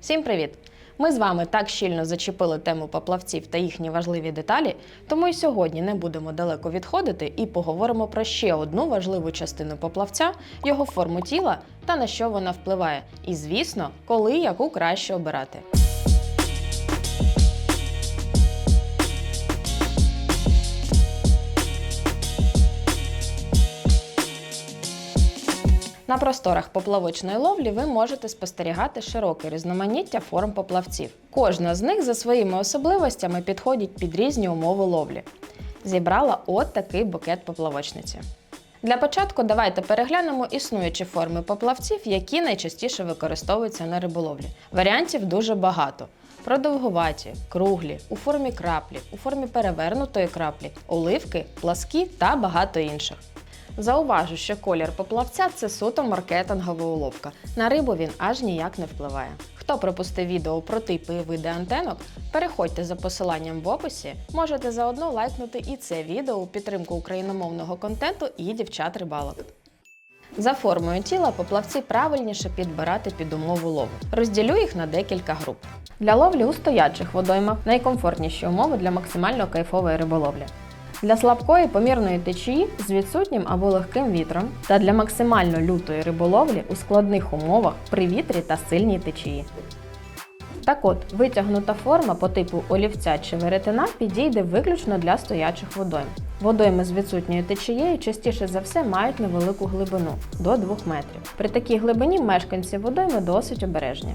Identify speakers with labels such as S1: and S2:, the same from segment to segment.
S1: Всім привіт! Ми з вами так щільно зачепили тему поплавців та їхні важливі деталі, тому і сьогодні не будемо далеко відходити і поговоримо про ще одну важливу частину поплавця, його форму тіла та на що вона впливає. І, звісно, коли яку краще обирати. На просторах поплавочної ловлі ви можете спостерігати широке різноманіття форм поплавців. Кожна з них за своїми особливостями підходить під різні умови ловлі. Зібрала от такий букет поплавочниці. Для початку давайте переглянемо існуючі форми поплавців, які найчастіше використовуються на риболовлі. Варіантів дуже багато: продовгуваті, круглі, у формі краплі, у формі перевернутої краплі, оливки, пласкі та багато інших. Зауважу, що колір поплавця це суто маркетингова уловка. На рибу він аж ніяк не впливає. Хто пропустив відео про типи і види антенок, переходьте за посиланням в описі. Можете заодно лайкнути і це відео у підтримку україномовного контенту і дівчат рибалок. За формою тіла поплавці правильніше підбирати під умову лову. Розділю їх на декілька груп. Для ловлі у стоячих водоймах найкомфортніші умови для максимально кайфової риболовлі. Для слабкої помірної течії з відсутнім або легким вітром та для максимально лютої риболовлі у складних умовах при вітрі та сильній течії. Так от, витягнута форма по типу олівця чи веретена підійде виключно для стоячих водойм. Водойми з відсутньою течією частіше за все мають невелику глибину до 2 метрів. При такій глибині мешканці водойми досить обережні.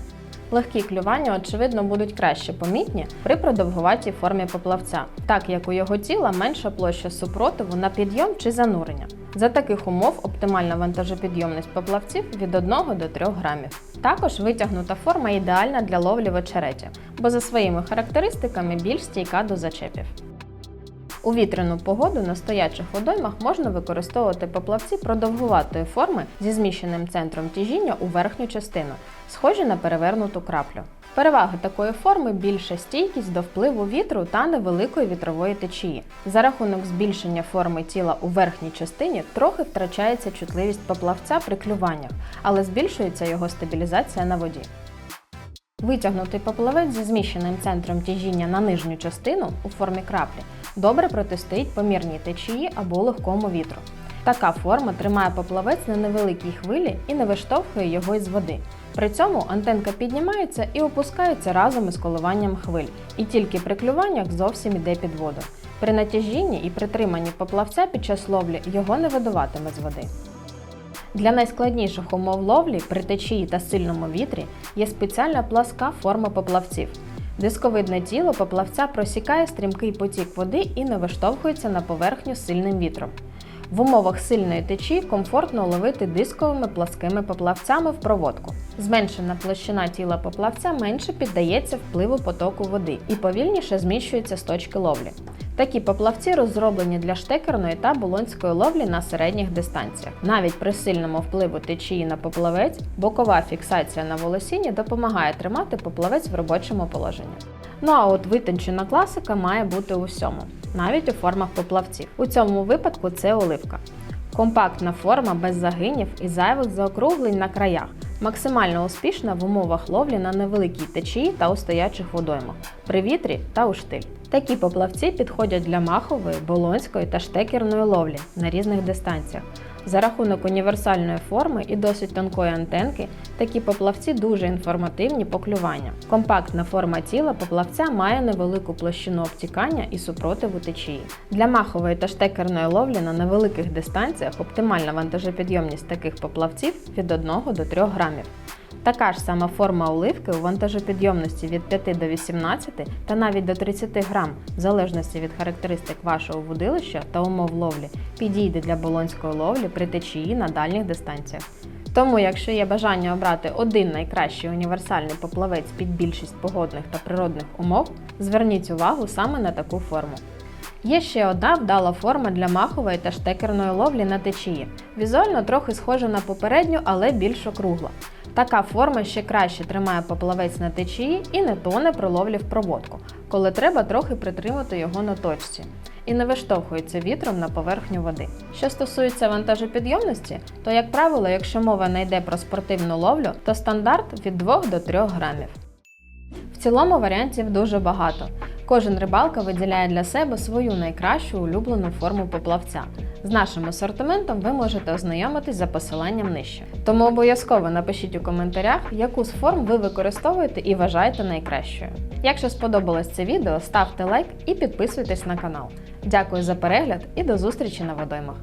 S1: Легкі клювання, очевидно, будуть краще помітні при продовгуватій формі поплавця, так як у його тіла менша площа супротиву на підйом чи занурення. За таких умов оптимальна вантажопідйомність поплавців від 1 до 3 грамів. Також витягнута форма ідеальна для ловлі в очереті, бо за своїми характеристиками більш стійка до зачепів. У вітряну погоду на стоячих водоймах можна використовувати поплавці продовгуватої форми зі зміщеним центром тяжіння у верхню частину, схожі на перевернуту краплю. Переваги такої форми більша стійкість до впливу вітру та невеликої вітрової течії. За рахунок збільшення форми тіла у верхній частині трохи втрачається чутливість поплавця при клюваннях, але збільшується його стабілізація на воді. Витягнутий поплавець зі зміщеним центром тяжіння на нижню частину у формі краплі добре протистоїть помірній течії або легкому вітру. Така форма тримає поплавець на невеликій хвилі і не виштовхує його із води. При цьому антенка піднімається і опускається разом із коливанням хвиль, і тільки при клюваннях зовсім іде під воду. При натяжінні і притриманні поплавця під час ловлі його не видуватиме з води. Для найскладніших умов ловлі при течії та сильному вітрі є спеціальна пласка форма поплавців. Дисковидне тіло поплавця просікає стрімкий потік води і не виштовхується на поверхню сильним вітром. В умовах сильної течії комфортно ловити дисковими пласкими поплавцями в проводку. Зменшена площина тіла поплавця менше піддається впливу потоку води і повільніше зміщується з точки ловлі. Такі поплавці розроблені для штекерної та болонської ловлі на середніх дистанціях. Навіть при сильному впливу течії на поплавець бокова фіксація на волосіні допомагає тримати поплавець в робочому положенні. Ну а от витончена класика має бути у всьому, навіть у формах поплавців. У цьому випадку це оливка. Компактна форма без загинів і зайвих заокруглень на краях. Максимально успішна в умовах ловлі на невеликій течії та у стоячих водоймах, при вітрі та у штиль. Такі поплавці підходять для махової, болонської та штекерної ловлі на різних дистанціях. За рахунок універсальної форми і досить тонкої антенки, такі поплавці дуже інформативні по клюванню. Компактна форма тіла поплавця має невелику площину обтікання і супротиву течії. Для махової та штекерної ловлі на невеликих дистанціях оптимальна вантажопідйомність таких поплавців від 1 до 3 грамів. Така ж сама форма оливки у вантажопідйомності від 5 до 18 та навіть до 30 грам, в залежності від характеристик вашого вудилища та умов ловлі, підійде для болонської ловлі при течії на дальніх дистанціях. Тому, якщо є бажання обрати один найкращий універсальний поплавець під більшість погодних та природних умов, зверніть увагу саме на таку форму. Є ще одна вдала форма для махової та штекерної ловлі на течії. Візуально трохи схожа на попередню, але більш округла. Така форма ще краще тримає поплавець на течії і не тоне при ловлі в проводку, коли треба трохи притримати його на точці. І не виштовхується вітром на поверхню води. Що стосується вантажопідйомності, то, як правило, якщо мова не йде про спортивну ловлю, то стандарт від 2 до 3 грамів. В цілому варіантів дуже багато. Кожен рибалка виділяє для себе свою найкращу улюблену форму поплавця. З нашим асортиментом ви можете ознайомитись за посиланням нижче. Тому обов'язково напишіть у коментарях, яку з форм ви використовуєте і вважаєте найкращою. Якщо сподобалось це відео, ставте лайк і підписуйтесь на канал. Дякую за перегляд і до зустрічі на водоймах!